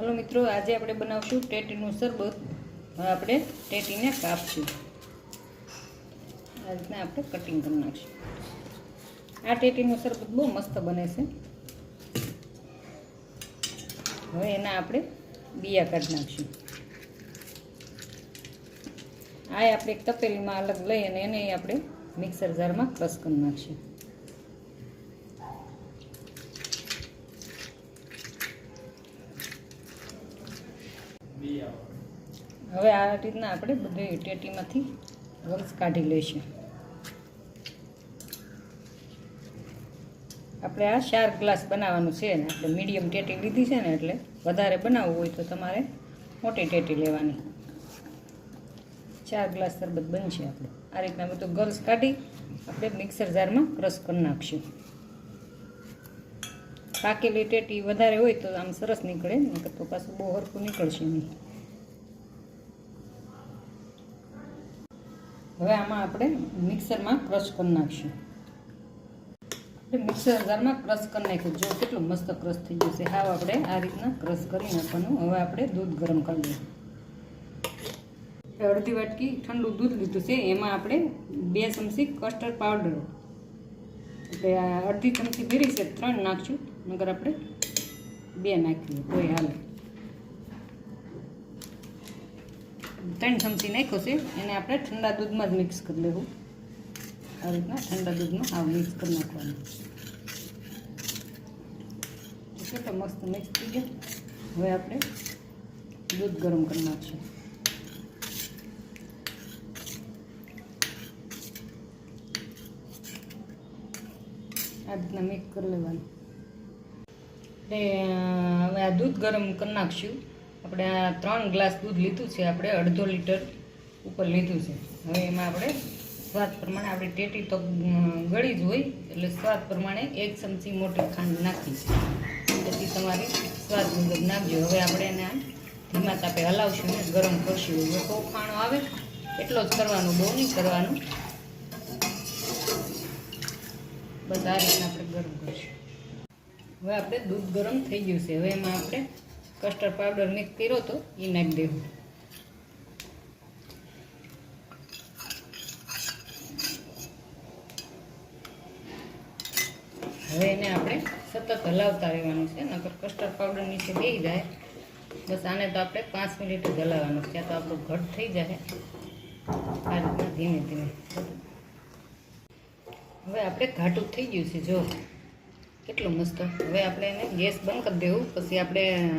Hello મિત્રો, આજે આપણે બનાવશું ટેટીનું શરબત. હવે આપણે ટેટીને કાપશું. આ રીતના આપણે કટિંગ કરી નાખશું. આ ટેટીનું શરબત બહુ મસ્ત બને છે. હવે એના આપણે બિયા કાઢી નાખશું. આ આપણે એક તપેલીમાં અલગ લઈ અને એને આપણે મિક્સર જારમાં ક્રશ કરી નાખશું. હવે આ રીતના આપણે બધી ટેટીમાંથી વંશ કાઢી લઈશું. આપણે આ ચાર ગ્લાસ બનાવવાનું છે ને આપણે મીડિયમ ટેટી લીધી છે ને, એટલે વધારે બનાવવું હોય તો તમારે મોટી ટેટી લેવાની. ચાર ગ્લાસ શરબત બનશે આપણે. આ રીતના બધું ગર્લ્સ કાઢી આપણે મિક્સર જારમાં ક્રશ કરી નાખશું. પાકેલી ટેટી વધારે હોય તો આમ સરસ નીકળે, નકર તો પાછું બહુ હરખું નીકળશે નહીં. હવે આમાં આપણે મિક્સરમાં ક્રશ કરી નાખશું. આપણે મિક્સર જારમાં ક્રશ કરી નાખ્યું. જો કેટલું મસ્ત ક્રશ થઈ જશે. હાવ આપણે આ રીતના ક્રશ કરી નાખવાનું. હવે આપણે દૂધ ગરમ કરી લઈએ. અડધી વાટકી ઠંડુ દૂધ લીધું છે. એમાં આપણે બે ચમચી કસ્ટર્ડ પાવડર એટલે આ અડધી ચમચી ભીરી છે, ત્રણ નાખશું. નગર આપણે બે નાખીએ કોઈ હાલે. ત્રણ ચમચી નાખ્યો છે, એને આપણે ઠંડા દૂધમાં જ મિક્સ કરી લેવું. આ રીતના ઠંડા દૂધમાં આ મિક્સ કરી નાખવાનું. કેટલો મસ્ત મિક્સ થઈ ગયો. હવે આપણે દૂધ ગરમ કરી નાખશું. આ રીતના મિક્સ કરી લેવાનું. એટલે હવે આ દૂધ ગરમ કરી નાખશું. આપણે આ ત્રણ ગ્લાસ દૂધ લીધું છે, આપણે અડધો લીટર ઉપર લીધું છે. હવે એમાં આપણે સ્વાદ પ્રમાણે આપણે ટેટી તો ગળી જ હોય, એટલે સ્વાદ પ્રમાણે એક ચમચી મોટી ખાંડ નાખી પછી તમારી સ્વાદ મુજબ નાખજો. હવે આપણે એને ધીમા તાપે હલાવશું ને ગરમ કરશું. જો ખાણો આવે, એટલો જ કરવાનું, બહુ નહીં કરવાનું. બસ આ રીતના આપણે ગરમ કરશું. હવે આપણે દૂધ ગરમ થઈ ગયું છે. હવે એમાં આપણે કસ્ટર્ડ પાવડર મિક્સ કર્યો તો એ નાખી દેવું. હવે એને આપણે સતત હલાવતા રહેવાનું છે, નકર કસ્ટર્ડ પાવડર નીચે બેસી જાય. બસ આને તો આપણે પાંચ મિનિટ જ હલાવવાનું છે તો આપણું ઘટ થઈ જાય. આ રીતના ધીમે ધીમે. હવે આપણે ઘાટું થઈ ગયું છે, જો. કેટલું મસ્ત. હવે આપણે એને ગેસ બંધ કરી દેવું. પછી આપણે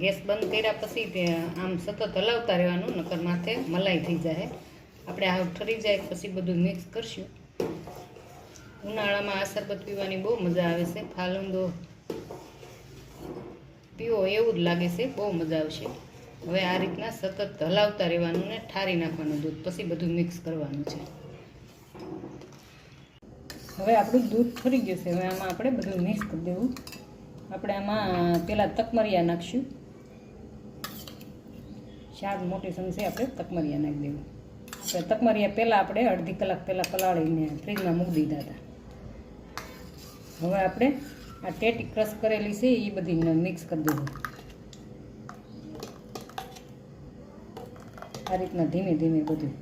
ગેસ બંધ કર્યા પછી તે આમ સતત હલાવતા રહેવાનું, નકર માથે મલાઈ થઈ જાય. આપણે આ ઠરી જાય પછી બધું મિક્સ કરશું. ઉનાળામાં આ શરબત પીવાની બહુ મજા આવે છે. ફાલુંદો પીવો એવું જ લાગે છે. બહુ મજા આવશે. હવે આ રીતના સતત હલાવતા રહેવાનું ને ઠારી નાખવાનું દૂધ. પછી બધું મિક્સ કરવાનું છે. હવે આપણું દૂધ ફરી ગયું છે. હવે આમાં આપણે બધું મિક્સ કરી દેવું. આપણે આમાં પહેલાં તકમરિયા નાખશું. ચાર મોટી ચમચી આપણે તકમરિયા નાખી દેવું. આપણે તકમરિયા પહેલાં આપણે અડધી કલાક પહેલાં પલાળીને ફ્રીજમાં મૂકી દીધા હતા. હવે આપણે આ ટેટી ક્રશ કરેલી છે એ બધી મિક્સ કરી દેવું. આ રીતના ધીમે ધીમે બધું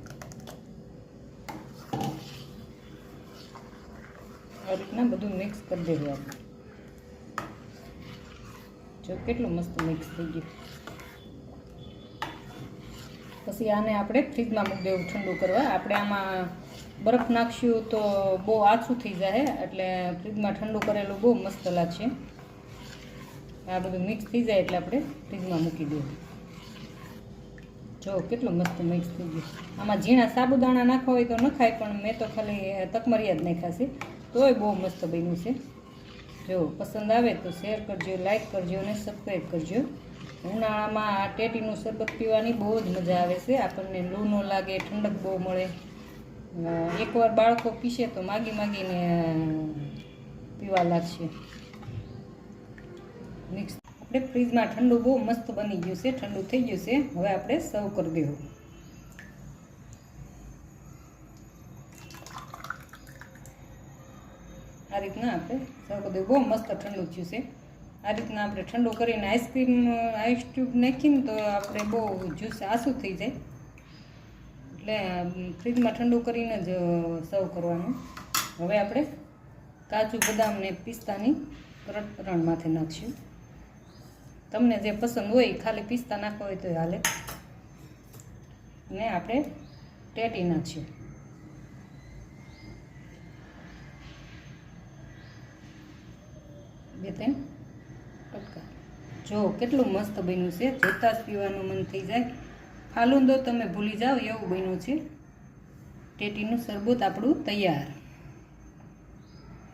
આ રીતના બધું મિક્સ કરી દેવું આપણે. જો કેટલું મસ્ત મિક્સ થઈ ગયું. પછી આને આપણે ફ્રીજમાં મૂકી દેવું ઠંડુ કરવા. આપણે આમાં બરફ નાખશું તો બહુ આછું થઈ જાય એટલે ફ્રીજમાં ઠંડુ કરેલું બહુ મસ્ત લાગશે. આ બધું મિક્સ થઈ જાય એટલે આપણે ફ્રીજમાં મૂકી દેવું. જો કેટલું મસ્ત મિક્સ થઈ ગયું. આમાં ઝીણા સાબુદાણા નાખવા હોય તો નખાય પણ મેં તો ખાલી તકમરિયા જ નાખ્યા છે. તોય બહુ મસ્ત બન્યું છે. જો પસંદ આવે તો શેર કરજો લાઇક કરજો અને સબસ્ક્રાઈબ કરજો. ઉનાળામાં આ ટેટીનું શરબત પીવાની બહુ જ મજા આવે છે. આપણને લૂ ન લાગે, ઠંડક બહુ મળે. એકવાર બાળકો પીશે તો માગી માગીને પીવા લાગશે. મિક્સ આપણે ફ્રીજમાં ઠંડુ બહુ મસ્ત બની ગયું છે, ઠંડુ થઈ ગયું છે. હવે આપણે સર્વ કરી દેવું. આ રીતના આપણે સરખો કરી બહુ મસ્ત ઠંડુ થયું છે. આ રીતના આપણે ઠંડુ કરીને આઈસ્ક્રીમ આઈસ ટ્યુબ નાખીને તો આપણે બહુ જ્યુસ આસું થઈ જાય. એટલે ફ્રીજમાં ઠંડુ કરીને જ સર્વ કરવાનું. હવે આપણે કાજુ બદામ ને પિસ્તાની રણ રણમાંથી નાખશું. તમને જે પસંદ હોય ખાલી પિસ્તા નાખવા હોય તો હાલે. ને આપણે ટેટી નાખશું. ત્રણ કટકા જો, કેટલું મસ્ત બન્યું છે. જોતાં જ પીવાનું મન થઈ જાય. ફાલુંદો તમે ભૂલી જાઓ, એવું બન્યું છે. ટેટીનું શરબત આપણું તૈયાર.